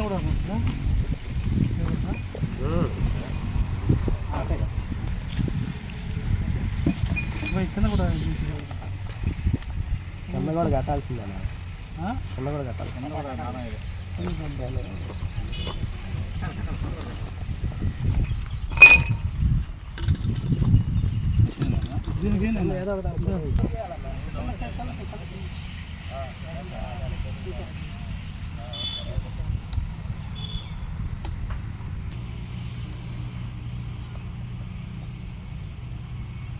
కూడా ఇతను కూడా కింద కూడా కట్టాల్సిందేనా? కింద కూడా కట్టాలి దీనికి ఏంటండి? ఏదో ఒకటి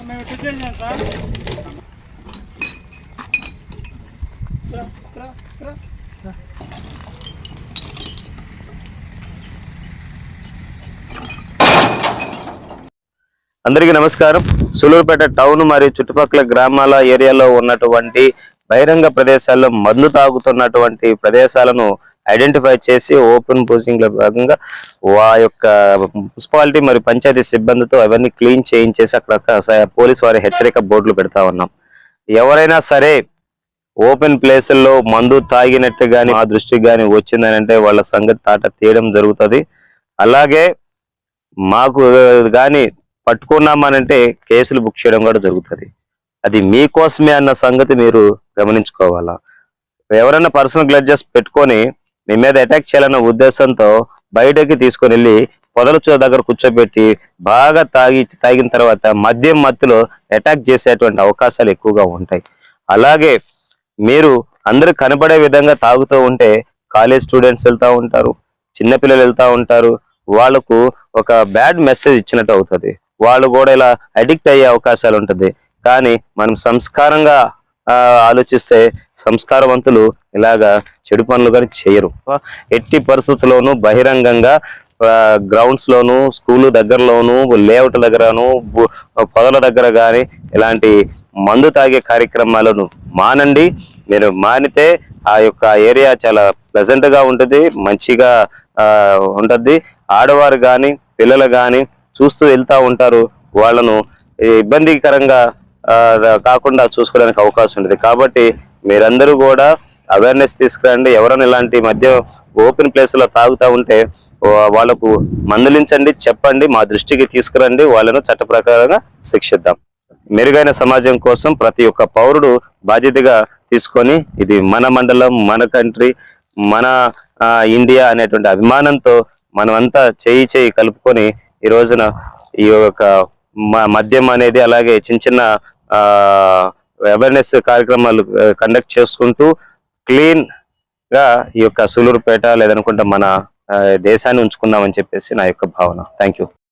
సార్ మేము చెక్ చేసాం సార్ అందరికీ నమస్కారం. సులూరుపేట టౌన్ మరియు చుట్టుపక్కల గ్రామాల ఏరియాలో ఉన్నటువంటి బహిరంగ ప్రదేశాల్లో మందు తాగుతున్నటువంటి ప్రదేశాలను ఐడెంటిఫై చేసి ఓపెన్ పోసింగ్లో భాగంగా వా యొక్క మున్సిపాలిటీ మరియు పంచాయతీ సిబ్బందితో అవన్నీ క్లీన్ చేయించేసి అక్కడ పోలీస్ పోలీసు వారి హెచ్చరిక బోర్డులు పెడతా ఉన్నాం. ఎవరైనా సరే ఓపెన్ ప్లేసుల్లో మందు తాగినట్టు కానీ ఆ దృష్టికి కానీ వచ్చిందని అంటే వాళ్ళ సంగతి తాట తీయడం జరుగుతుంది. అలాగే మాకు కానీ పట్టుకున్నామనంటే కేసులు బుక్ చేయడం కూడా జరుగుతుంది. అది మీకోసమే అన్న సంగతి మీరు గమనించుకోవాలా? ఎవరైనా పర్సనల్ గ్లడ్జెస్ పెట్టుకొని మీ మీద అటాక్ చేయాలన్న ఉద్దేశంతో బయటకి తీసుకుని వెళ్ళి పొదలచో దగ్గర కూర్చోబెట్టి బాగా తాగి తాగిన తర్వాత మద్యం మత్తులో అటాక్ చేసేటువంటి అవకాశాలు ఎక్కువగా ఉంటాయి. అలాగే మీరు అందరూ కనబడే విధంగా తాగుతూ ఉంటే కాలేజ్ స్టూడెంట్స్ వెళ్తూ ఉంటారు చిన్నపిల్లలు వెళ్తూ ఉంటారు వాళ్ళకు ఒక బ్యాడ్ మెసేజ్ ఇచ్చినట్టు అవుతుంది. వాళ్ళు కూడా ఇలా అడిక్ట్ అయ్యే అవకాశాలు ఉంటుంది. కానీ మనం సంస్కారంగా ఆలోచిస్తే సంస్కారవంతులు ఇలాగా చెడు పనులు కానీ చేయరు. ఎట్టి పరిస్థితుల్లోనూ బహిరంగంగా గ్రౌండ్స్ లోను స్కూల్ దగ్గరలోను లేఅవుట్ దగ్గరను పొదల దగ్గర కానీ ఇలాంటి మందు తాగే కార్యక్రమాలను మానండి. మీరు మానితే ఆ యొక్క ఏరియా చాలా ప్లెజెంట్గా ఉంటుంది మంచిగా ఉంటుంది. ఆడవారు కానీ పిల్లలు కానీ చూస్తూ వెళ్తూ ఉంటారు. వాళ్ళను ఇబ్బందికరంగా కాకుండా చూసుకోవడానికి అవకాశం ఉంటుంది. కాబట్టి మీరందరూ కూడా అవేర్నెస్ తీసుకురండి. ఎవరైనా ఇలాంటి మధ్య ఓపెన్ ప్లేస్లో తాగుతూ ఉంటే వాళ్ళకు మందలించండి చెప్పండి మా దృష్టికి తీసుకురండి వాళ్ళను చట్ట ప్రకారంగా శిక్షిద్దాం. మెరుగైన సమాజం కోసం ప్రతి ఒక్క పౌరుడు బాధ్యతగా తీసుకొని ఇది మన మండలం మన కంట్రీ మన ఇండియా అనేటువంటి అభిమానంతో మనమంతా చేయి చేయి కలుపుకొని ఈ రోజున ఈ యొక్క మద్యం అనేది అలాగే చిన్న చిన్న అవేర్నెస్ కార్యక్రమాలు కండక్ట్ చేసుకుంటూ క్లీన్గా ఈ యొక్క సూలూరుపేట లేదనుకుంటే మన దేశాన్ని ఉంచుకుందామని చెప్పేసి నా యొక్క భావన. Thank you